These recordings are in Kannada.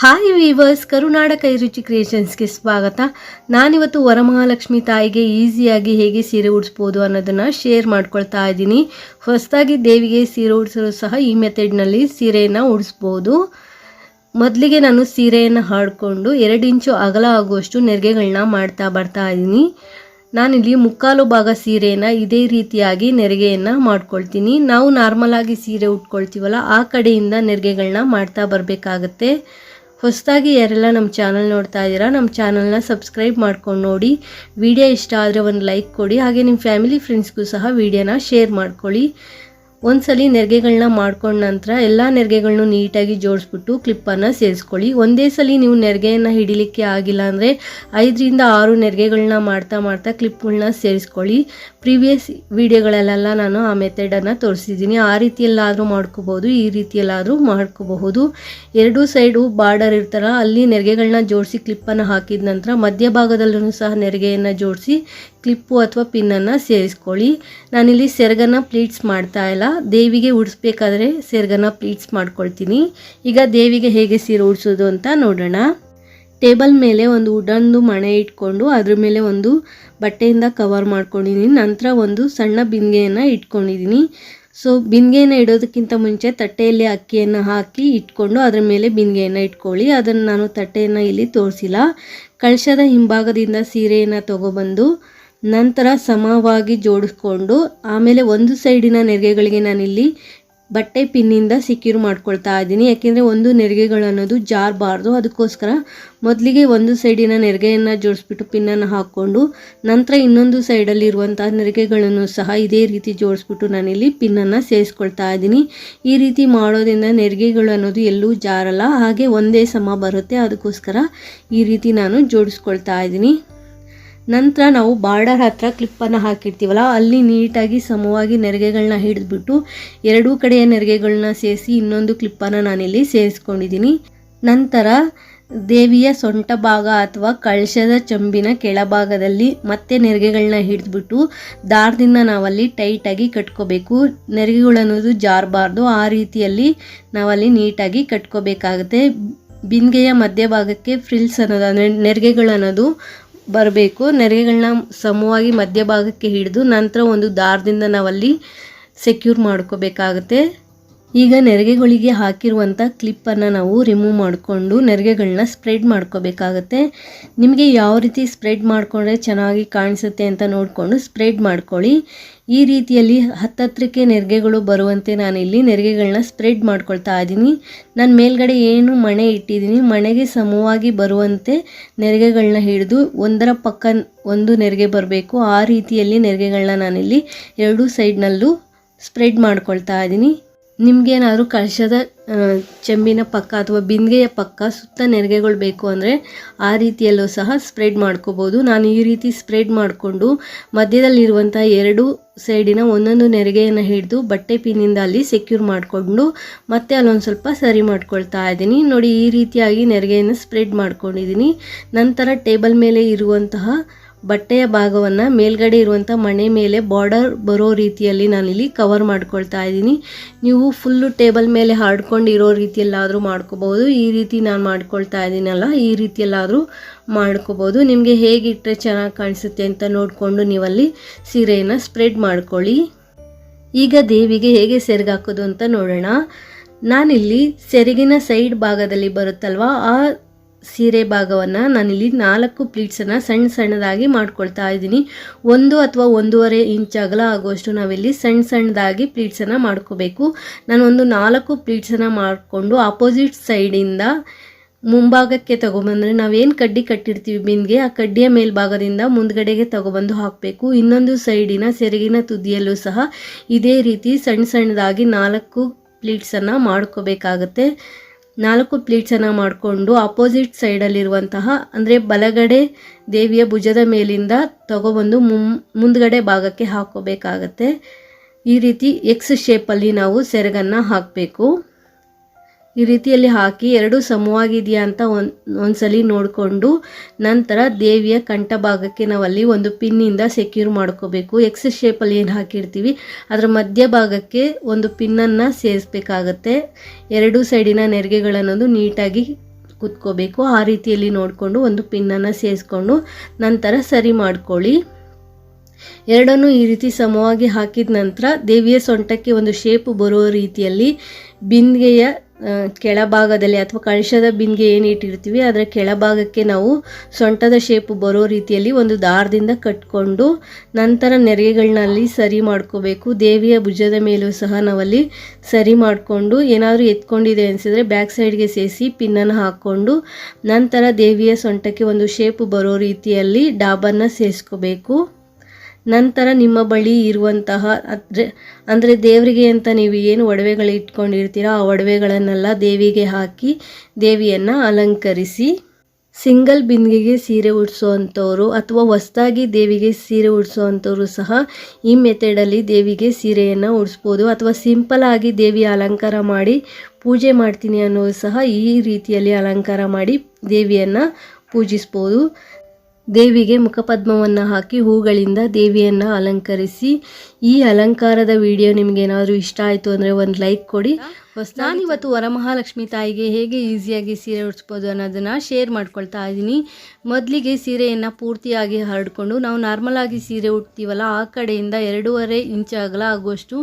ಹಾಯ್ ವೀವರ್ಸ್ ಕರುನಾಡ ಕೈರುಚಿ ಕ್ರಿಯೇಷನ್ಸ್ಗೆ ಸ್ವಾಗತ. ನಾನಿವತ್ತು ವರಮಹಾಲಕ್ಷ್ಮಿ ತಾಯಿಗೆ ಈಸಿಯಾಗಿ ಹೇಗೆ ಸೀರೆ ಉಡಿಸ್ಬೋದು ಅನ್ನೋದನ್ನು ಶೇರ್ ಮಾಡ್ಕೊಳ್ತಾ ಇದ್ದೀನಿ. ಹೊಸದಾಗಿ ದೇವಿಗೆ ಸೀರೆ ಉಡಿಸಲು ಸಹ ಈ ಮೆಥಡ್ನಲ್ಲಿ ಸೀರೆಯನ್ನು ಉಡಿಸ್ಬೋದು. ಮೊದಲಿಗೆ ನಾನು ಸೀರೆಯನ್ನು ಹಾಡಿಕೊಂಡು ಎರಡು ಇಂಚು ಅಗಲ ಆಗುವಷ್ಟು ನೆರಿಗೆಗಳನ್ನ ಮಾಡ್ತಾ ಬರ್ತಾ ಇದ್ದೀನಿ. ನಾನಿಲ್ಲಿ ಮುಕ್ಕಾಲು ಭಾಗ ಸೀರೆಯನ್ನು ಇದೇ ರೀತಿಯಾಗಿ ನೆರಿಗೆಯನ್ನು ಮಾಡ್ಕೊಳ್ತೀನಿ. ನಾವು ನಾರ್ಮಲಾಗಿ ಸೀರೆ ಉಟ್ಕೊಳ್ತೀವಲ್ಲ, ಆ ಕಡೆಯಿಂದ ನೆರಿಗೆಗಳನ್ನ ಮಾಡ್ತಾ ಬರಬೇಕಾಗತ್ತೆ. ಹೊಸದಾಗಿ ಯಾರೆಲ್ಲ ನಮ್ಮ ಚಾನಲ್ ನೋಡ್ತಾ ಇದ್ದೀರಾ, ನಮ್ಮ ಚಾನಲ್ನ ಸಬ್ಸ್ಕ್ರೈಬ್ ಮಾಡ್ಕೊಂಡು ನೋಡಿ. ವಿಡಿಯೋ ಇಷ್ಟ ಆದರೆ ಒಂದು ಲೈಕ್ ಕೊಡಿ, ಹಾಗೆ ನಿಮ್ಮ ಫ್ಯಾಮಿಲಿ ಫ್ರೆಂಡ್ಸ್ಗೂ ಸಹ ವಿಡಿಯೋನ ಶೇರ್ ಮಾಡ್ಕೊಳ್ಳಿ. ಒಂದ್ಸಲಿ ನೆರಿಗೆಗಳನ್ನ ಮಾಡ್ಕೊಂಡ ನಂತರ ಎಲ್ಲ ನೆರಿಗೆಗಳನ್ನು ನೀಟಾಗಿ ಜೋಡಿಸ್ಬಿಟ್ಟು ಕ್ಲಿಪ್ಪನ್ನು ಸೇರಿಸ್ಕೊಳ್ಳಿ. ಒಂದೇ ಸಲ ನೀವು ನೆರಿಗೆಯನ್ನು ಹಿಡಿಲಿಕ್ಕೆ ಆಗಿಲ್ಲ ಅಂದರೆ ಐದರಿಂದ ಆರು ನೆರಿಗೆಗಳನ್ನ ಮಾಡ್ತಾ ಮಾಡ್ತಾ ಕ್ಲಿಪ್ಗಳನ್ನ ಸೇರಿಸ್ಕೊಳ್ಳಿ. ಪ್ರೀವಿಯಸ್ ವಿಡಿಯೋಗಳಲ್ಲೆಲ್ಲ ನಾನು ಆ ಮೆಥಡನ್ನು ತೋರಿಸಿದ್ದೀನಿ. ಆ ರೀತಿಯಲ್ಲಾದರೂ ಮಾಡ್ಕೋಬೋದು ಈ ರೀತಿಯಲ್ಲಾದರೂ ಮಾಡ್ಕೋಬಹುದು. ಎರಡೂ ಸೈಡು ಬಾರ್ಡರ್ ಇರ್ತಾರ, ಅಲ್ಲಿ ನೆರಿಗೆಗಳನ್ನ ಜೋಡಿಸಿ ಕ್ಲಿಪ್ಪನ್ನು ಹಾಕಿದ ನಂತರ ಮಧ್ಯಭಾಗದಲ್ಲೂ ಸಹ ನೆರಿಗೆಯನ್ನು ಜೋಡಿಸಿ ಕ್ಲಿಪ್ಪು ಅಥವಾ ಪಿನ್ನನ್ನು ಸೇರಿಸ್ಕೊಳ್ಳಿ. ನಾನಿಲ್ಲಿ ಸೆರಗನ್ನು ಪ್ಲೀಟ್ಸ್ ಮಾಡ್ತಾ ಇಲ್ಲ. ದೇವಿಗೆ ಉಡಿಸ್ಬೇಕಾದ್ರೆ ಸೇರ್ಗನ ಪ್ಲೀಟ್ಸ್ ಮಾಡ್ಕೊಳ್ತೀನಿ. ಈಗ ದೇವಿಗೆ ಹೇಗೆ ಸೀರೆ ಉಡಿಸೋದು ಅಂತ ನೋಡೋಣ. ಟೇಬಲ್ ಮೇಲೆ ಒಂದು ಉಡನ್ದು ಮಣೆ ಇಟ್ಕೊಂಡು ಅದ್ರ ಮೇಲೆ ಒಂದು ಬಟ್ಟೆಯಿಂದ ಕವರ್ ಮಾಡ್ಕೊಂಡಿದ್ದೀನಿ ನಂತರ ಒಂದು ಸಣ್ಣ ಬಿಂದಿಗೆಯನ್ನು ಇಟ್ಕೊಂಡಿದ್ದೀನಿ ಸೊ ಬಿಂದಿಗೆಯನ್ನು ಇಡೋದಕ್ಕಿಂತ ಮುಂಚೆ ತಟ್ಟೆಯಲ್ಲಿ ಅಕ್ಕಿಯನ್ನು ಹಾಕಿ ಇಟ್ಕೊಂಡು ಅದರ ಮೇಲೆ ಬಿಂದಿಗೆಯನ್ನು ಇಟ್ಕೊಳ್ಳಿ. ಅದನ್ನು ನಾನು ತಟ್ಟೆಯನ್ನು ಇಲ್ಲಿ ತೋರಿಸಿಲ್ಲ. ಕಳಶದ ಹಿಂಭಾಗದಿಂದ ಸೀರೆಯನ್ನು ತಗೊಬಂದು ನಂತರ ಸಮವಾಗಿ ಜೋಡಿಸ್ಕೊಂಡು ಆಮೇಲೆ ಒಂದು ಸೈಡಿನ ನೆರಿಗೆಗಳಿಗೆ ನಾನಿಲ್ಲಿ ಬಟ್ಟೆ ಪಿನ್ನಿಂದ ಸಿಕ್ಯೂರ್ ಮಾಡ್ಕೊಳ್ತಾ ಇದ್ದೀನಿ. ಯಾಕೆಂದರೆ ಒಂದು ನೆರಿಗೆಗಳು ಅನ್ನೋದು ಜಾರಬಾರ್ದು. ಅದಕ್ಕೋಸ್ಕರ ಮೊದಲಿಗೆ ಒಂದು ಸೈಡಿನ ನೆರಿಗೆಯನ್ನು ಜೋಡಿಸ್ಬಿಟ್ಟು ಪಿನ್ನನ್ನು ಹಾಕ್ಕೊಂಡು ನಂತರ ಇನ್ನೊಂದು ಸೈಡಲ್ಲಿರುವಂಥ ನೆರಿಗೆಗಳನ್ನು ಸಹ ಇದೇ ರೀತಿ ಜೋಡಿಸ್ಬಿಟ್ಟು ನಾನಿಲ್ಲಿ ಪಿನ್ನನ್ನು ಸೇರಿಸ್ಕೊಳ್ತಾ ಇದ್ದೀನಿ. ಈ ರೀತಿ ಮಾಡೋದ್ರಿಂದ ನೆರಿಗೆಗಳು ಅನ್ನೋದು ಎಲ್ಲೂ ಜಾರಲ್ಲ. ಹಾಗೆ ಒಂದೇ ಸಮ ಬರುತ್ತೆ. ಅದಕ್ಕೋಸ್ಕರ ಈ ರೀತಿ ನಾನು ಜೋಡಿಸ್ಕೊಳ್ತಾ ಇದ್ದೀನಿ. ನಂತರ ನಾವು ಬಾರ್ಡರ್ ಹತ್ತಿರ ಕ್ಲಿಪ್ಪನ್ನು ಹಾಕಿರ್ತೀವಲ್ಲ, ಅಲ್ಲಿ ನೀಟಾಗಿ ಸಮವಾಗಿ ನೆರಿಗೆಗಳನ್ನ ಹಿಡಿದ್ಬಿಟ್ಟು ಎರಡೂ ಕಡೆಯ ನೆರಿಗೆಗಳನ್ನ ಸೇರಿಸಿ ಇನ್ನೊಂದು ಕ್ಲಿಪ್ಪನ್ನು ನಾನಿಲ್ಲಿ ಸೇರಿಸ್ಕೊಂಡಿದ್ದೀನಿ. ನಂತರ ದೇವಿಯ ಸೊಂಟ ಭಾಗ ಅಥವಾ ಕಳಶದ ಚಂಬಿನ ಕೆಳಭಾಗದಲ್ಲಿ ಮತ್ತೆ ನೆರಿಗೆಗಳನ್ನ ಹಿಡಿದ್ಬಿಟ್ಟು ದಾರದಿಂದ ನಾವಲ್ಲಿ ಟೈಟಾಗಿ ಕಟ್ಕೋಬೇಕು. ನೆರಿಗೆಗಳು ಅನ್ನೋದು ಜಾರಬಾರ್ದು, ಆ ರೀತಿಯಲ್ಲಿ ನಾವಲ್ಲಿ ನೀಟಾಗಿ ಕಟ್ಕೋಬೇಕಾಗುತ್ತೆ. ಬಿಂದಿಗೆಯ ಮಧ್ಯಭಾಗಕ್ಕೆ ಫ್ರಿಲ್ಸ್ ಅನ್ನೋದು ಅಂದರೆ ನೆರಿಗೆಗಳು ಅನ್ನೋದು ಬರಬೇಕು. ನೆರಿಗೆಗಳನ್ನ ಸಮವಾಗಿ ಮಧ್ಯಭಾಗಕ್ಕೆ ಹಿಡಿದು ನಂತರ ಒಂದು ದಾರದಿಂದ ನಾವಲ್ಲಿ ಸೆಕ್ಯೂರ್ ಮಾಡ್ಕೋಬೇಕಾಗುತ್ತೆ. ಈಗ ನೆರಿಗೆಗಳಿಗೆ ಹಾಕಿರುವಂಥ ಕ್ಲಿಪ್ಪನ್ನು ನಾವು ರಿಮೂವ್ ಮಾಡಿಕೊಂಡು ನೆರಿಗೆಗಳನ್ನ ಸ್ಪ್ರೆಡ್ ಮಾಡ್ಕೋಬೇಕಾಗತ್ತೆ. ನಿಮಗೆ ಯಾವ ರೀತಿ ಸ್ಪ್ರೆಡ್ ಮಾಡಿಕೊಂಡ್ರೆ ಚೆನ್ನಾಗಿ ಕಾಣಿಸುತ್ತೆ ಅಂತ ನೋಡಿಕೊಂಡು ಸ್ಪ್ರೆಡ್ ಮಾಡ್ಕೊಳ್ಳಿ. ಈ ರೀತಿಯಲ್ಲಿ ಹತ್ತತ್ರಕ್ಕೆ ನೆರಿಗೆಗಳು ಬರುವಂತೆ ನಾನಿಲ್ಲಿ ನೆರಿಗೆಗಳನ್ನ ಸ್ಪ್ರೆಡ್ ಮಾಡ್ಕೊಳ್ತಾ ಇದ್ದೀನಿ. ನಾನು ಮೇಲ್ಗಡೆ ಏನು ಮಣೆ ಇಟ್ಟಿದ್ದೀನಿ, ಮಣೆಗೆ ಸಮವಾಗಿ ಬರುವಂತೆ ನೆರಿಗೆಗಳನ್ನ ಹಿಡಿದು ಒಂದರ ಪಕ್ಕ ಒಂದು ನೆರಿಗೆ ಬರಬೇಕು. ಆ ರೀತಿಯಲ್ಲಿ ನೆರಿಗೆಗಳನ್ನ ನಾನಿಲ್ಲಿ ಎರಡೂ ಸೈಡ್ನಲ್ಲೂ ಸ್ಪ್ರೆಡ್ ಮಾಡ್ಕೊಳ್ತಾ ಇದ್ದೀನಿ. ನಿಮಗೇನಾದರೂ ಕಳಶದ ಚೆಂಬಿನ ಪಕ್ಕ ಅಥವಾ ಬಿಂದಿಗೆಯ ಪಕ್ಕ ಸುತ್ತ ನೆರಿಗೆಗಳು ಬೇಕು ಅಂದರೆ ಆ ರೀತಿಯಲ್ಲೂ ಸಹ ಸ್ಪ್ರೆಡ್ ಮಾಡ್ಕೋಬೋದು. ನಾನು ಈ ರೀತಿ ಸ್ಪ್ರೆಡ್ ಮಾಡಿಕೊಂಡು ಮಧ್ಯದಲ್ಲಿರುವಂಥ ಎರಡು ಸೈಡಿನ ಒಂದೊಂದು ನೆರಿಗೆಯನ್ನು ಹಿಡಿದು ಬಟ್ಟೆ ಪಿನ್ನಿಂದ ಅಲ್ಲಿ ಸೆಕ್ಯೂರ್ ಮಾಡಿಕೊಂಡು ಮತ್ತೆ ಅಲ್ಲೊಂದು ಸ್ವಲ್ಪ ಸರಿ ಮಾಡ್ಕೊಳ್ತಾ ಇದ್ದೀನಿ. ನೋಡಿ ಈ ರೀತಿಯಾಗಿ ನೆರಿಗೆಯನ್ನು ಸ್ಪ್ರೆಡ್ ಮಾಡ್ಕೊಂಡಿದ್ದೀನಿ. ನಂತರ ಟೇಬಲ್ ಮೇಲೆ ಇರುವಂತಹ ಬಟ್ಟೆಯ ಭಾಗವನ್ನು ಮೇಲ್ಗಡೆ ಇರುವಂಥ ಮಣೆ ಮೇಲೆ ಬಾರ್ಡರ್ ಬರೋ ರೀತಿಯಲ್ಲಿ ನಾನಿಲ್ಲಿ ಕವರ್ ಮಾಡ್ಕೊಳ್ತಾ ಇದ್ದೀನಿ. ನೀವು ಫುಲ್ಲು ಟೇಬಲ್ ಮೇಲೆ ಹಾಡ್ಕೊಂಡು ಇರೋ ರೀತಿಯಲ್ಲಾದರೂ ಮಾಡ್ಕೋಬೋದು ಈ ರೀತಿ ನಾನು ಮಾಡ್ಕೊಳ್ತಾ ಇದ್ದೀನಲ್ಲ, ಈ ರೀತಿಯಲ್ಲಾದರೂ ಮಾಡ್ಕೋಬೋದು ನಿಮಗೆ ಹೇಗಿಟ್ಟರೆ ಚೆನ್ನಾಗಿ ಕಾಣಿಸುತ್ತೆ ಅಂತ ನೋಡಿಕೊಂಡು ನೀವಲ್ಲಿ ಸೀರೆಯನ್ನು ಸ್ಪ್ರೆಡ್ ಮಾಡ್ಕೊಳ್ಳಿ. ಈಗ ದೇವಿಗೆ ಹೇಗೆ ಸೆರಗಾಕೋದು ಅಂತ ನೋಡೋಣ. ನಾನಿಲ್ಲಿ ಸೆರಗಿನ ಸೈಡ್ ಭಾಗದಲ್ಲಿ ಬರುತ್ತಲ್ವ, ಆ ಸೀರೆ ಭಾಗವನ್ನು ನಾನಿಲ್ಲಿ ನಾಲ್ಕು ಪ್ಲೀಟ್ಸನ್ನು ಸಣ್ಣ ಸಣ್ಣದಾಗಿ ಮಾಡ್ಕೊಳ್ತಾ ಇದ್ದೀನಿ. ಒಂದು ಅಥವಾ ಒಂದೂವರೆ ಇಂಚ್ ಅಗಲ ಆಗುವಷ್ಟು ನಾವಿಲ್ಲಿ ಸಣ್ಣ ಸಣ್ಣದಾಗಿ ಪ್ಲೀಟ್ಸನ್ನು ಮಾಡ್ಕೋಬೇಕು. ನಾನು ಒಂದು ನಾಲ್ಕು ಪ್ಲೀಟ್ಸನ್ನು ಮಾಡಿಕೊಂಡು ಆಪೋಸಿಟ್ ಸೈಡಿಂದ ಮುಂಭಾಗಕ್ಕೆ ತೊಗೊಬಂದರೆ ನಾವೇನು ಕಡ್ಡಿ ಕಟ್ಟಿರ್ತೀವಿ ಬಿಂದಿಗೆ ಆ ಕಡ್ಡಿಯ ಮೇಲ್ಭಾಗದಿಂದ ಮುಂದ್ಗಡೆಗೆ ತಗೊಬಂದು ಹಾಕಬೇಕು. ಇನ್ನೊಂದು ಸೈಡಿನ ಸೆರಗಿನ ತುದಿಯಲ್ಲೂ ಸಹ ಇದೇ ರೀತಿ ಸಣ್ಣ ಸಣ್ಣದಾಗಿ ನಾಲ್ಕು ಪ್ಲೀಟ್ಸನ್ನು ಮಾಡ್ಕೋಬೇಕಾಗತ್ತೆ. ನಾಲ್ಕು ಪ್ಲೀಟ್ಸನ್ನು ಮಾಡಿಕೊಂಡು ಅಪೋಸಿಟ್ ಸೈಡಲ್ಲಿರುವಂತಹ ಅಂದರೆ ಬಲಗಡೆ ದೇವಿಯ ಭುಜದ ಮೇಲಿಂದ ತಗೊಬಂದು ಮುಂದ್ಗಡೆ ಭಾಗಕ್ಕೆ ಹಾಕೋಬೇಕಾಗತ್ತೆ. ಈ ರೀತಿ ಎಕ್ಸ್ ಶೇಪಲ್ಲಿ ನಾವು ಸೆರಗನ್ನು ಹಾಕಬೇಕು. ಈ ರೀತಿಯಲ್ಲಿ ಹಾಕಿ ಎರಡೂ ಸಮವಾಗಿದೆಯಾ ಅಂತ ಒಂದು, ಒಂದ್ಸಲಿ ನೋಡಿಕೊಂಡು ನಂತರ ದೇವಿಯ ಕಂಠ ಭಾಗಕ್ಕೆ ನಾವಲ್ಲಿ ಒಂದು ಪಿನ್ನಿಂದ ಸೆಕ್ಯೂರ್ ಮಾಡ್ಕೋಬೇಕು. ಎಕ್ಸ್ ಶೇಪಲ್ಲಿ ಏನು ಹಾಕಿರ್ತೀವಿ? ಅದರ ಮಧ್ಯಭಾಗಕ್ಕೆ ಒಂದು ಪಿನ್ನನ್ನು ಸೇರಿಸ್ಬೇಕಾಗತ್ತೆ. ಎರಡೂ ಸೈಡಿನ ನೆರಿಗೆಗಳನ್ನೊಂದು ನೀಟಾಗಿ ಕುತ್ಕೋಬೇಕು. ಆ ರೀತಿಯಲ್ಲಿ ನೋಡಿಕೊಂಡು ಒಂದು ಪಿನ್ನನ್ನು ಸೇರಿಸ್ಕೊಂಡು ನಂತರ ಸರಿ ಮಾಡ್ಕೊಳ್ಳಿ. ಎರಡನ್ನೂ ಈ ರೀತಿ ಸಮವಾಗಿ ಹಾಕಿದ ನಂತರ ದೇವಿಯ ಸೊಂಟಕ್ಕೆ ಒಂದು ಶೇಪ್ ಬರೋ ರೀತಿಯಲ್ಲಿ ಬಿಂದಿಗೆಯ ಕೆಳಭಾಗದಲ್ಲಿ ಅಥವಾ ಕಳಶದ ಬಿಂದಿಗೆ ಏನು ಇಟ್ಟಿರ್ತೀವಿ, ಅದರ ಕೆಳಭಾಗಕ್ಕೆ ನಾವು ಸೊಂಟದ ಶೇಪ್ ಬರೋ ರೀತಿಯಲ್ಲಿ ಒಂದು ದಾರದಿಂದ ಕಟ್ಕೊಂಡು ನಂತರ ನೆರಿಗೆಗಳನ್ನಲ್ಲಿ ಸರಿ ಮಾಡ್ಕೋಬೇಕು. ದೇವಿಯ ಭುಜದ ಮೇಲೂ ಸಹ ನಾವಲ್ಲಿ ಸರಿ ಮಾಡಿಕೊಂಡು ಏನಾದರೂ ಎತ್ಕೊಂಡಿದೆ ಅನಿಸಿದರೆ ಬ್ಯಾಕ್ ಸೈಡ್ಗೆ ಸೇರಿಸಿ ಪಿನ್ನನ್ನು ಹಾಕ್ಕೊಂಡು ನಂತರ ದೇವಿಯ ಸೊಂಟಕ್ಕೆ ಒಂದು ಶೇಪ್ ಬರೋ ರೀತಿಯಲ್ಲಿ ಡಾಬನ್ನು ಸೇರಿಸ್ಕೋಬೇಕು. ನಂತರ ನಿಮ್ಮ ಬಳಿ ಇರುವಂತಹ ಅಂದರೆ ದೇವರಿಗೆ ಅಂತ ನೀವು ಏನು ಒಡವೆಗಳು ಇಟ್ಕೊಂಡಿರ್ತೀರಾ ಆ ಒಡವೆಗಳನ್ನೆಲ್ಲ ದೇವಿಗೆ ಹಾಕಿ ದೇವಿಯನ್ನು ಅಲಂಕರಿಸಿ, ಸಿಂಗಲ್ ಬಿಂದಿಗೆಗೆ ಸೀರೆ ಉಡಿಸೋವಂಥವ್ರು ಅಥವಾ ಹೊಸದಾಗಿ ದೇವಿಗೆ ಸೀರೆ ಉಡಿಸೋವಂಥವ್ರು ಸಹ ಈ ಮೆಥಡಲ್ಲಿ ದೇವಿಗೆ ಸೀರೆಯನ್ನು ಉಡಿಸ್ಬೋದು ಅಥವಾ ಸಿಂಪಲ್ ಆಗಿ ದೇವಿಯ ಅಲಂಕಾರ ಮಾಡಿ ಪೂಜೆ ಮಾಡ್ತೀನಿ ಅನ್ನೋದು ಸಹ ಈ ರೀತಿಯಲ್ಲಿ ಅಲಂಕಾರ ಮಾಡಿ ದೇವಿಯನ್ನು ಪೂಜಿಸ್ಬೋದು. ದೇವಿಗೆ ಮುಖಪದ್ಮವನ್ನು ಹಾಕಿ ಹೂಗಳಿಂದ ದೇವಿಯನ್ನು ಅಲಂಕರಿಸಿ ಈ ಅಲಂಕಾರದ ವಿಡಿಯೋ ನಿಮಗೇನಾದರೂ ಇಷ್ಟ ಆಯಿತು ಅಂದರೆ ಒಂದು ಲೈಕ್ ಕೊಡಿ. ನಾನಿವತ್ತು ವರಮಹಾಲಕ್ಷ್ಮಿ ತಾಯಿಗೆ ಹೇಗೆ ಈಸಿಯಾಗಿ ಸೀರೆ ಉಡಿಸ್ಬೋದು ಅನ್ನೋದನ್ನು ಶೇರ್ ಮಾಡ್ಕೊಳ್ತಾ ಇದ್ದೀನಿ. ಮೊದಲಿಗೆ ಸೀರೆಯನ್ನು ಪೂರ್ತಿಯಾಗಿ ಹರಡಿಕೊಂಡು, ನಾವು ನಾರ್ಮಲಾಗಿ ಸೀರೆ ಉಡ್ತೀವಲ್ಲ, ಆ ಕಡೆಯಿಂದ ಎರಡೂವರೆ ಇಂಚ್ ಅಗಲ ಆಗುವಷ್ಟು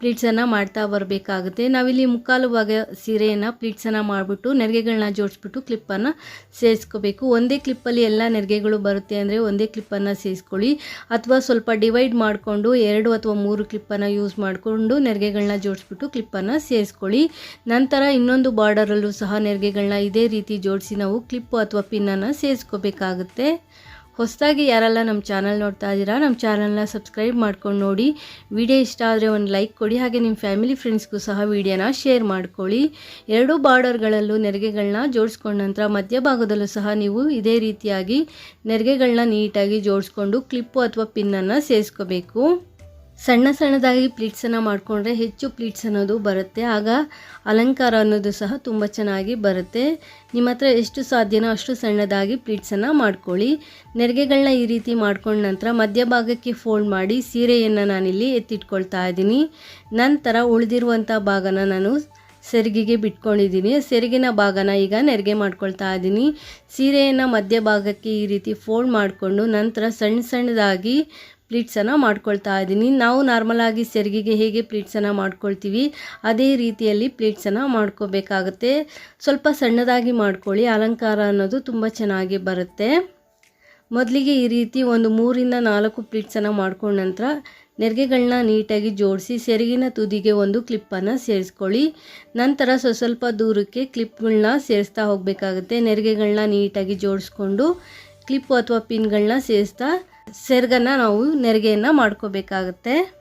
ಪ್ಲೀಟ್ಸನ್ನು ಮಾಡ್ತಾ ಬರಬೇಕಾಗುತ್ತೆ. ನಾವಿಲ್ಲಿ ಮುಕ್ಕಾಲು ಭಾಗ ಸೀರೆಯನ್ನು ಪ್ಲೀಟ್ಸನ್ನು ಮಾಡಿಬಿಟ್ಟು ನೆರಿಗೆಗಳನ್ನ ಜೋಡಿಸ್ಬಿಟ್ಟು ಕ್ಲಿಪ್ಪನ್ನು ಸೇರಿಸ್ಕೋಬೇಕು. ಒಂದೇ ಕ್ಲಿಪ್ಪಲ್ಲಿ ಎಲ್ಲ ನೆರಿಗೆಗಳು ಬರುತ್ತೆ ಅಂದರೆ ಒಂದೇ ಕ್ಲಿಪ್ಪನ್ನು ಸೇರಿಸ್ಕೊಳ್ಳಿ. ಅಥವಾ ಸ್ವಲ್ಪ ಡಿವೈಡ್ ಮಾಡಿಕೊಂಡು, ಎರಡು ಅಥವಾ ಮೂರು ಕ್ಲಿಪ್ಪನ್ನು ಯೂಸ್ ಮಾಡಿಕೊಂಡು ನೆರಿಗೆಗಳನ್ನ ಜೋಡಿಸ್ಬಿಟ್ಟು ಕ್ಲಿಪ್ಪನ್ನು ಸೇರಿಸ್ಕೊಳ್ಳಿ. ನಂತರ ಇನ್ನೊಂದು ಬಾರ್ಡರಲ್ಲೂ ಸಹ ನೆರಿಗೆಗಳನ್ನ ಇದೇ ರೀತಿ ಜೋಡಿಸಿ ನಾವು ಕ್ಲಿಪ್ಪು ಅಥವಾ ಪಿನ್ನನ್ನು ಸೇರಿಸ್ಕೋಬೇಕಾಗುತ್ತೆ. ಹೊಸದಾಗಿ ಯಾರೆಲ್ಲ ನಮ್ಮ ಚಾನಲ್ ನೋಡ್ತಾ ಇದ್ದೀರಾ, ನಮ್ಮ ಚಾನಲ್ನ ಸಬ್ಸ್ಕ್ರೈಬ್ ಮಾಡ್ಕೊಂಡು ನೋಡಿ. ವಿಡಿಯೋ ಇಷ್ಟ ಆದರೆ ಒಂದು ಲೈಕ್ ಕೊಡಿ, ಹಾಗೆ ನಿಮ್ಮ ಫ್ಯಾಮಿಲಿ ಫ್ರೆಂಡ್ಸ್ಗೂ ಸಹ ವಿಡಿಯೋನ ಶೇರ್ ಮಾಡ್ಕೊಳ್ಳಿ. ಎರಡೂ ಬಾರ್ಡರ್ಗಳಲ್ಲೂ ನೆರಿಗೆಗಳನ್ನ ಜೋಡಿಸ್ಕೊಂಡ ನಂತರ ಮಧ್ಯಭಾಗದಲ್ಲೂ ಸಹ ನೀವು ಇದೇ ರೀತಿಯಾಗಿ ನೆರಿಗೆಗಳನ್ನ ನೀಟಾಗಿ ಜೋಡಿಸ್ಕೊಂಡು ಕ್ಲಿಪ್ಪು ಅಥವಾ ಪಿನ್ನನ್ನು ಸೇರಿಸ್ಕೋಬೇಕು. ಸಣ್ಣ ಸಣ್ಣದಾಗಿ ಪ್ಲೀಟ್ಸನ್ನು ಮಾಡಿಕೊಂಡ್ರೆ ಹೆಚ್ಚು ಪ್ಲೀಟ್ಸ್ ಅನ್ನೋದು ಬರುತ್ತೆ. ಆಗ ಅಲಂಕಾರ ಅನ್ನೋದು ಸಹ ತುಂಬ ಚೆನ್ನಾಗಿ ಬರುತ್ತೆ. ನಿಮ್ಮ ಹತ್ರ ಎಷ್ಟು ಸಾಧ್ಯನೋ ಅಷ್ಟು ಸಣ್ಣದಾಗಿ ಪ್ಲೀಟ್ಸನ್ನು ಮಾಡ್ಕೊಳ್ಳಿ. ನೆರಿಗೆಗಳನ್ನ ಈ ರೀತಿ ಮಾಡ್ಕೊಂಡ ನಂತರ ಮಧ್ಯಭಾಗಕ್ಕೆ ಫೋಲ್ಡ್ ಮಾಡಿ ಸೀರೆಯನ್ನು ನಾನಿಲ್ಲಿ ಎತ್ತಿಟ್ಕೊಳ್ತಾ ಇದ್ದೀನಿ. ನಂತರ ಉಳಿದಿರುವಂಥ ಭಾಗನ ನಾನು ಸೆರಿಗೆಗೆ ಬಿಟ್ಕೊಂಡಿದ್ದೀನಿ. ಸೆರಗಿನ ಭಾಗನ ಈಗ ನೆರಿಗೆ ಮಾಡ್ಕೊಳ್ತಾ ಇದ್ದೀನಿ. ಸೀರೆಯನ್ನು ಮಧ್ಯಭಾಗಕ್ಕೆ ಈ ರೀತಿ ಫೋಲ್ಡ್ ಮಾಡಿಕೊಂಡು ನಂತರ ಸಣ್ಣ ಸಣ್ಣದಾಗಿ ಪ್ಲೀಟ್ಸನ್ನು ಮಾಡ್ಕೊಳ್ತಾ ಇದ್ದೀನಿ. ನಾವು ನಾರ್ಮಲಾಗಿ ಸೆರಿಗೆಗೆ ಹೇಗೆ ಪ್ಲೀಟ್ಸನ್ನು ಮಾಡ್ಕೊಳ್ತೀವಿ, ಅದೇ ರೀತಿಯಲ್ಲಿ ಪ್ಲೀಟ್ಸನ್ನು ಮಾಡ್ಕೋಬೇಕಾಗುತ್ತೆ. ಸ್ವಲ್ಪ ಸಣ್ಣದಾಗಿ ಮಾಡ್ಕೊಳ್ಳಿ, ಅಲಂಕಾರ ಅನ್ನೋದು ತುಂಬ ಚೆನ್ನಾಗಿ ಬರುತ್ತೆ. ಮೊದಲಿಗೆ ಈ ರೀತಿ ಒಂದು ಮೂರಿಂದ ನಾಲ್ಕು ಪ್ಲೀಟ್ಸನ್ನು ಮಾಡ್ಕೊಂಡ ನಂತರ ನೆರಿಗೆಗಳನ್ನ ನೀಟಾಗಿ ಜೋಡಿಸಿ ಸೆರಗಿನ ತುದಿಗೆ ಒಂದು ಕ್ಲಿಪ್ಪನ್ನು ಸೇರಿಸ್ಕೊಳ್ಳಿ. ನಂತರ ಸ್ವ ಸ್ವಲ್ಪ ದೂರಕ್ಕೆ ಕ್ಲಿಪ್ಗಳನ್ನ ಸೇರಿಸ್ತಾ ಹೋಗಬೇಕಾಗುತ್ತೆ. ನೆರಿಗೆಗಳನ್ನ ನೀಟಾಗಿ ಜೋಡಿಸ್ಕೊಂಡು ಕ್ಲಿಪ್ಪು ಅಥವಾ ಪಿನ್ಗಳನ್ನ ಸೇರಿಸ್ತಾ ಸೆರಗನ್ನು ನಾವು ನೆರಿಗೆಯನ್ನು ಮಾಡ್ಕೋಬೇಕಾಗತ್ತೆ.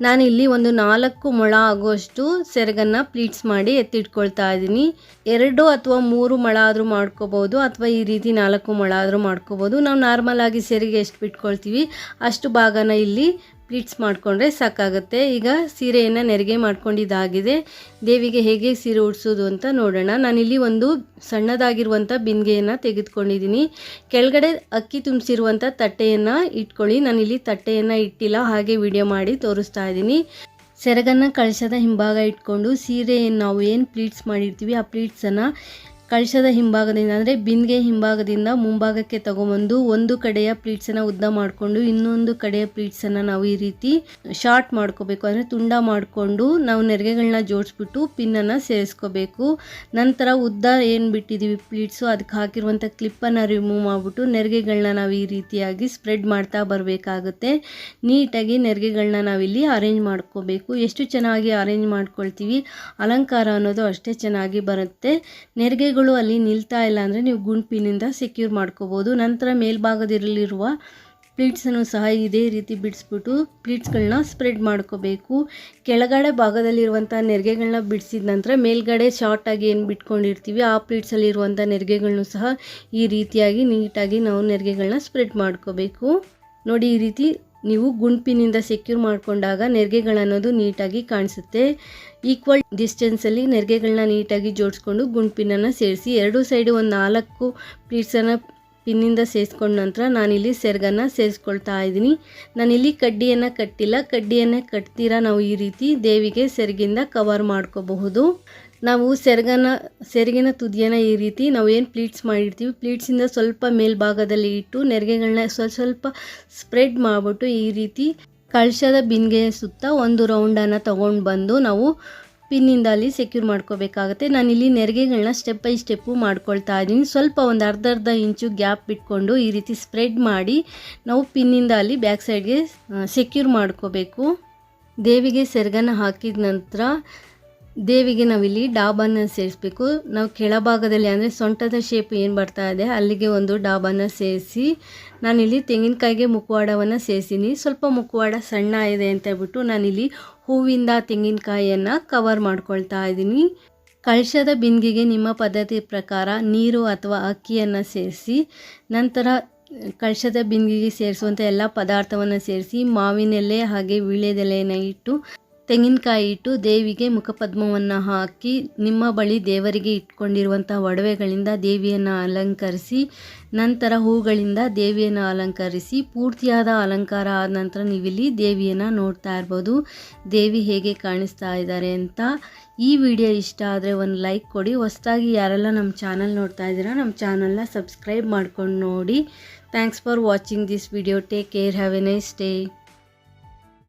ನಾನಿಲ್ಲಿ ಒಂದು ನಾಲ್ಕು ಮೊಳ ಆಗುವಷ್ಟು ಸೆರಗನ್ನು ಪ್ಲೀಟ್ಸ್ ಮಾಡಿ ಎತ್ತಿಟ್ಕೊಳ್ತಾ ಇದ್ದೀನಿ. ಎರಡು ಅಥವಾ ಮೂರು ಮೊಳ ಆದರೂ ಮಾಡ್ಕೋಬೋದು ಅಥವಾ ಈ ರೀತಿ ನಾಲ್ಕು ಮೊಳ ಆದರೂ ಮಾಡ್ಕೋಬೋದು. ನಾವು ನಾರ್ಮಲ್ ಆಗಿ ಸೆರಿಗೆ ಎಷ್ಟು ಬಿಟ್ಕೊಳ್ತೀವಿ ಅಷ್ಟು ಭಾಗನ ಇಲ್ಲಿ ಪ್ಲೀಟ್ಸ್ ಮಾಡಿಕೊಂಡ್ರೆ ಸಾಕಾಗುತ್ತೆ. ಈಗ ಸೀರೆಯನ್ನು ನೆರಿಗೆ ಮಾಡ್ಕೊಂಡಿದ್ದಾಗಿದೆ. ದೇವಿಗೆ ಹೇಗೆ ಸೀರೆ ಉಡಿಸೋದು ಅಂತ ನೋಡೋಣ. ನಾನಿಲ್ಲಿ ಒಂದು ಸಣ್ಣದಾಗಿರುವಂಥ ಬಿಂದಿಗೆಯನ್ನು ತೆಗೆದುಕೊಂಡಿದ್ದೀನಿ. ಕೆಳಗಡೆ ಅಕ್ಕಿ ತುಂಬಿಸಿರುವಂಥ ತಟ್ಟೆಯನ್ನು ಇಟ್ಕೊಳ್ಳಿ. ನಾನಿಲ್ಲಿ ತಟ್ಟೆಯನ್ನು ಇಟ್ಟಿಲ್ಲ, ಹಾಗೆ ವಿಡಿಯೋ ಮಾಡಿ ತೋರಿಸ್ತಾ ಇದ್ದೀನಿ. ಸೆರಗನ್ನು ಕಳಶದ ಹಿಂಭಾಗ ಇಟ್ಕೊಂಡು ಸೀರೆಯನ್ನು ನಾವು ಏನು ಪ್ಲೀಟ್ಸ್ ಮಾಡಿರ್ತೀವಿ ಆ ಪ್ಲೀಟ್ಸನ್ನು ಕಳಶದ ಹಿಂಭಾಗದಿಂದ, ಅಂದರೆ ಬಿಂದಿಗೆ ಹಿಂಭಾಗದಿಂದ ಮುಂಭಾಗಕ್ಕೆ ತಗೊಂಬಂದು ಒಂದು ಕಡೆಯ ಪ್ಲೀಟ್ಸನ್ನು ಉದ್ದ ಮಾಡಿಕೊಂಡು, ಇನ್ನೊಂದು ಕಡೆಯ ಪ್ಲೀಟ್ಸನ್ನು ನಾವು ಈ ರೀತಿ ಶಾರ್ಟ್ ಮಾಡ್ಕೋಬೇಕು. ಅಂದರೆ ತುಂಡ ಮಾಡಿಕೊಂಡು ನಾವು ನೆರಿಗೆಗಳನ್ನ ಜೋಡಿಸ್ಬಿಟ್ಟು ಪಿನ್ನನ್ನು ಸೇರಿಸ್ಕೋಬೇಕು. ನಂತರ ಉದ್ದ ಏನು ಬಿಟ್ಟಿದ್ದೀವಿ ಪ್ಲೀಟ್ಸು ಅದಕ್ಕೆ ಹಾಕಿರುವಂಥ ಕ್ಲಿಪ್ಪನ್ನು ರಿಮೂವ್ ಮಾಡಿಬಿಟ್ಟು ನೆರಿಗೆಗಳನ್ನ ನಾವು ಈ ರೀತಿಯಾಗಿ ಸ್ಪ್ರೆಡ್ ಮಾಡ್ತಾ ಬರಬೇಕಾಗುತ್ತೆ. ನೀಟಾಗಿ ನೆರಿಗೆಗಳನ್ನ ನಾವಿಲ್ಲಿ ಅರೇಂಜ್ ಮಾಡ್ಕೋಬೇಕು. ಎಷ್ಟು ಚೆನ್ನಾಗಿ ಅರೇಂಜ್ ಮಾಡ್ಕೊಳ್ತೀವಿ, ಅಲಂಕಾರ ಅನ್ನೋದು ಅಷ್ಟೇ ಚೆನ್ನಾಗಿ ಬರುತ್ತೆ. ನೆರಿಗೆಗಳು ಅಲ್ಲಿ ನಿಲ್ತಾ ಇಲ್ಲ ಅಂದರೆ ನೀವು ಗುಂಪಿನಿಂದ ಸೆಕ್ಯೂರ್ ಮಾಡ್ಕೋಬೋದು. ನಂತರ ಮೇಲ್ಭಾಗದಲ್ಲಿರುವ ಪ್ಲೀಟ್ಸನ್ನು ಸಹ ಇದೇ ರೀತಿ ಬಿಡಿಸ್ಬಿಟ್ಟು ಪ್ಲೀಟ್ಸ್ಗಳನ್ನ ಸ್ಪ್ರೆಡ್ ಮಾಡ್ಕೋಬೇಕು. ಕೆಳಗಡೆ ಭಾಗದಲ್ಲಿರುವಂಥ ನೆರಿಗೆಗಳನ್ನ ಬಿಡಿಸಿದ ನಂತರ ಮೇಲ್ಗಡೆ ಶಾರ್ಟಾಗಿ ಏನು ಬಿಟ್ಕೊಂಡಿರ್ತೀವಿ, ಆ ಪ್ಲೀಟ್ಸಲ್ಲಿರುವಂಥ ನೆರಿಗೆಗಳನ್ನೂ ಸಹ ಈ ರೀತಿಯಾಗಿ ನೀಟಾಗಿ ನಾವು ನೆರಿಗೆಗಳನ್ನ ಸ್ಪ್ರೆಡ್ ಮಾಡ್ಕೋಬೇಕು. ನೋಡಿ ಈ ರೀತಿ ನೀವು ಗುಂಪಿನಿಂದ ಸೆಕ್ಯೂರ್ ಮಾಡಿಕೊಂಡಾಗ ನೆರಿಗೆಗಳನ್ನೋದು ನೀಟಾಗಿ ಕಾಣಿಸುತ್ತೆ. ಈಕ್ವಲ್ ಡಿಸ್ಟೆನ್ಸಲ್ಲಿ ನೆರಿಗೆಗಳನ್ನ ನೀಟಾಗಿ ಜೋಡಿಸ್ಕೊಂಡು ಗುಂಪಿನನ್ನು ಸೇರಿಸಿ, ಎರಡೂ ಸೈಡು ಒಂದು ನಾಲ್ಕು ಪ್ಲೀಟ್ಸನ್ನು ಪಿನ್ನಿಂದ ಸೇರಿಸ್ಕೊಂಡ ನಂತರ ನಾನಿಲ್ಲಿ ಸೆರ್ಗನ್ನು ಸೇರಿಸ್ಕೊಳ್ತಾ ಇದ್ದೀನಿ. ನಾನಿಲ್ಲಿ ಕಡ್ಡಿಯನ್ನು ಕಟ್ಟಿಲ್ಲ. ಕಡ್ಡಿಯನ್ನೇ ಕಟ್ತೀರಾ ನಾವು ಈ ರೀತಿ ದೇವಿಗೆ ಸೆರಗಿಂದ ಕವರ್ ಮಾಡ್ಕೋಬಹುದು. ನಾವು ಸೆರಗನ, ಸೆರಗಿನ ತುದಿಯನ್ನು ಈ ರೀತಿ ನಾವು ಏನು ಪ್ಲೀಟ್ಸ್ ಮಾಡಿರ್ತೀವಿ? ಪ್ಲೀಟ್ಸಿಂದ ಸ್ವಲ್ಪ ಮೇಲ್ಭಾಗದಲ್ಲಿ ಇಟ್ಟು ನೆರಿಗೆಗಳನ್ನ ಸ್ವಲ್ಪ ಸ್ವಲ್ಪ ಸ್ಪ್ರೆಡ್ ಮಾಡಿಬಿಟ್ಟು ಈ ರೀತಿ ಕಳಶದ ಬಿಂದಿಗೆಯ ಸುತ್ತ ಒಂದು ರೌಂಡನ್ನು ತೊಗೊಂಡು ಬಂದು ನಾವು ಪಿನ್ನಿಂದ ಅಲ್ಲಿ ಸೆಕ್ಯೂರ್ ಮಾಡ್ಕೋಬೇಕಾಗತ್ತೆ. ನಾನಿಲ್ಲಿ ನೆರಿಗೆಗಳನ್ನ ಸ್ಟೆಪ್ ಬೈ ಸ್ಟೆಪ್ಪು ಮಾಡ್ಕೊಳ್ತಾ ಇದ್ದೀನಿ. ಸ್ವಲ್ಪ ಒಂದು ಅರ್ಧ ಅರ್ಧ ಇಂಚು ಗ್ಯಾಪ್ ಬಿಟ್ಕೊಂಡು ಈ ರೀತಿ ಸ್ಪ್ರೆಡ್ ಮಾಡಿ ನಾವು ಪಿನ್ನಿಂದ ಅಲ್ಲಿ ಬ್ಯಾಕ್ ಸೈಡ್ಗೆ ಸೆಕ್ಯೂರ್ ಮಾಡ್ಕೋಬೇಕು. ದೇವಿಗೆ ಸೆರಗನ್ನು ಹಾಕಿದ ನಂತರ ದೇವಿಗೆ ನಾವಿಲ್ಲಿ ಡಾಬನ್ನು ಸೇರಿಸಬೇಕು. ನಾವು ಕೆಳಭಾಗದಲ್ಲಿ ಅಂದರೆ ಸೊಂಟದ ಶೇಪ್ ಏನು ಬರ್ತಾ ಇದೆ, ಅಲ್ಲಿಗೆ ಒಂದು ಡಾಬನ್ನು ಸೇರಿಸಿ, ನಾನಿಲ್ಲಿ ತೆಂಗಿನಕಾಯಿಗೆ ಮುಖವಾಡವನ್ನು ಸೇರಿಸಿನಿ. ಸ್ವಲ್ಪ ಮುಖವಾಡ ಸಣ್ಣ ಇದೆ ಅಂತ ಹೇಳ್ಬಿಟ್ಟು ನಾನಿಲ್ಲಿ ಹೂವಿಂದ ತೆಂಗಿನಕಾಯಿಯನ್ನು ಕವರ್ ಮಾಡ್ಕೊಳ್ತಾ ಇದ್ದೀನಿ ಕಳಶದ ಬಿಂದಿಗೆ ನಿಮ್ಮ ಪದ್ಧತಿ ಪ್ರಕಾರ ನೀರು ಅಥವಾ ಅಕ್ಕಿಯನ್ನು ಸೇರಿಸಿ, ನಂತರ ಕಳಶದ ಬಿಂದಿಗೆ ಸೇರಿಸುವಂಥ ಎಲ್ಲ ಪದಾರ್ಥವನ್ನು ಸೇರಿಸಿ, ಮಾವಿನೆಲೆ ಹಾಗೆ ವೀಳ್ಯದೆಲೆಯನ್ನು ಇಟ್ಟು ತೆಂಗಿನಕಾಯಿ ಇಟ್ಟು ದೇವಿಗೆ ಮುಖಪದ್ಮವನ್ನು ಹಾಕಿ ನಿಮ್ಮ ಬಳಿ ದೇವರಿಗೆ ಇಟ್ಕೊಂಡಿರುವಂಥ ಒಡವೆಗಳಿಂದ ದೇವಿಯನ್ನು ಅಲಂಕರಿಸಿ, ನಂತರ ಹೂಗಳಿಂದ ದೇವಿಯನ್ನು ಅಲಂಕರಿಸಿ, ಪೂರ್ತಿಯಾದ ಅಲಂಕಾರ ಆದ ನಂತರ ನೀವಿಲ್ಲಿ ದೇವಿಯನ್ನು ನೋಡ್ತಾ ಇರ್ಬೋದು. ದೇವಿ ಹೇಗೆ ಕಾಣಿಸ್ತಾ ಇದ್ದಾರೆ ಅಂತ ಈ ವಿಡಿಯೋ ಇಷ್ಟ ಆದರೆ ಒಂದು ಲೈಕ್ ಕೊಡಿ. ಹೊಸದಾಗಿ ಯಾರೆಲ್ಲ ನಮ್ಮ ಚಾನಲ್ ನೋಡ್ತಾ ಇದ್ದೀರಾ, ನಮ್ಮ ಚಾನಲ್ನ ಸಬ್ಸ್ಕ್ರೈಬ್ ಮಾಡ್ಕೊಂಡು ನೋಡಿ. Thanks for watching this video take care have a nice day